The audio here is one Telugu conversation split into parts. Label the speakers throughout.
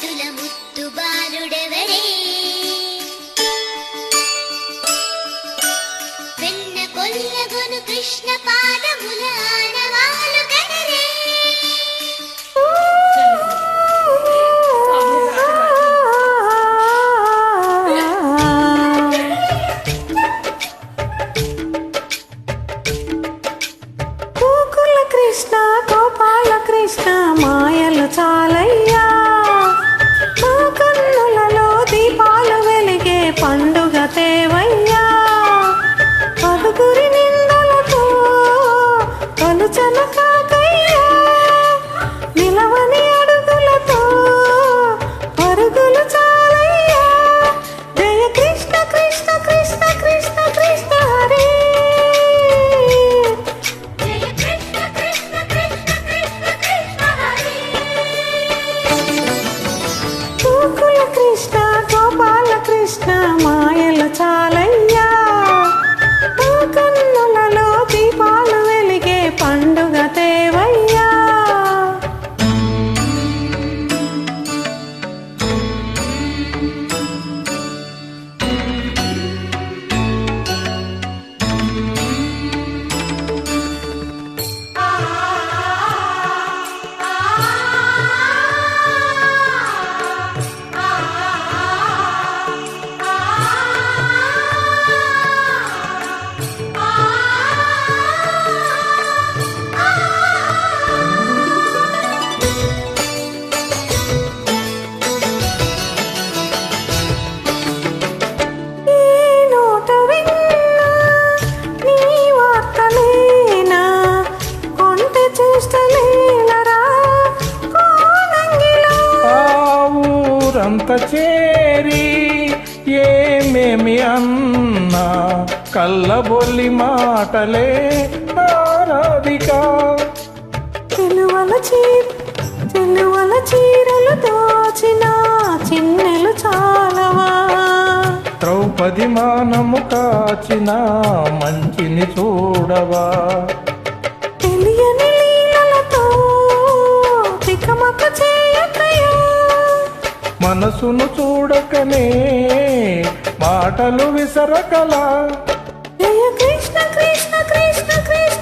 Speaker 1: బాలుడెదుల ముత్తు బాలుడెవరే వెన్న కొల్లగొను కృష్ణ పాదములా
Speaker 2: కృష్ణ మాయలు చాలయ్యా
Speaker 3: ఊరంత చేరి ఏమేమి అన్నా కళ్ళబొల్లి మాటలే నారాధిక
Speaker 2: తెలువల చీర తెలువల చీరలు దోచిన చిన్నెలు చాలవా?
Speaker 3: ద్రౌపది మానము కాచిన మంచిని చూడవా? మనసును చూడకనే మాటలు విసరకలా.
Speaker 2: కృష్ణ కృష్ణ కృష్ణ కృష్ణ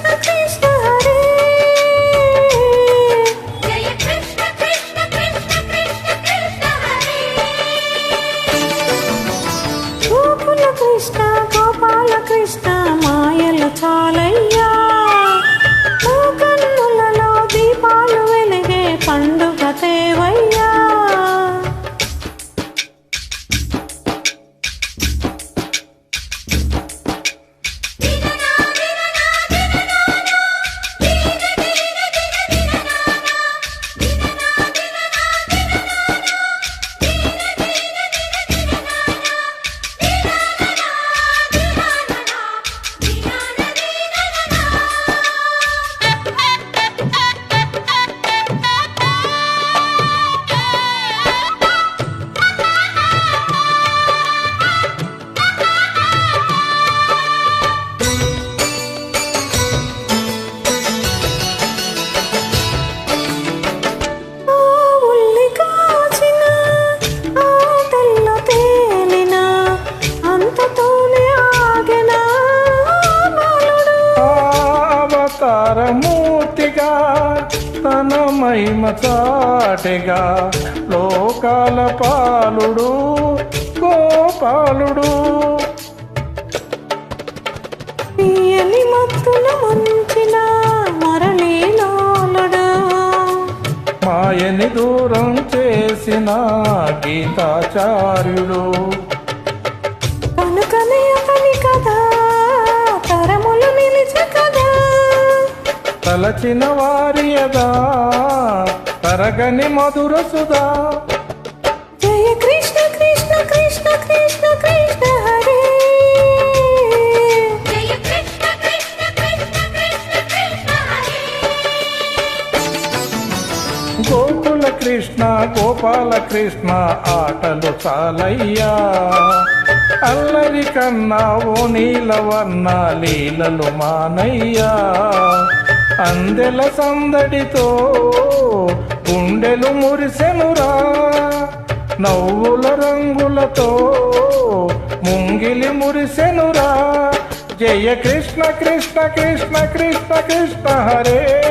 Speaker 3: అవతారమూర్తిగా తన మహిమ చాటిగా లోకాల పాలుడు గోపాలుడు.
Speaker 2: తీయని మత్తుల ముంచిన మరళీలోలుడు
Speaker 3: మాయని దూరం చేసిన గీతాచార్యుడు. తలచిన వారియదా తరగని మధుర సుధా.
Speaker 1: జయ కృష్ణ కృష్ణ కృష్ణ కృష్ణ కృష్ణ హరే.
Speaker 3: గోకుల కృష్ణ గోపాల కృష్ణ ఆటలు చాలయ్యా. అల్లరి కన్నా ఓ నీలవర్ణ లీలలు మానయ్యా. అందెల సందడితో గుండెలు మురిసెనురా. నవ్వుల రంగులతో ముంగిలి మురిసెనురా. జయ కృష్ణ కృష్ణ కృష్ణ కృష్ణ కృష్ణ హరే.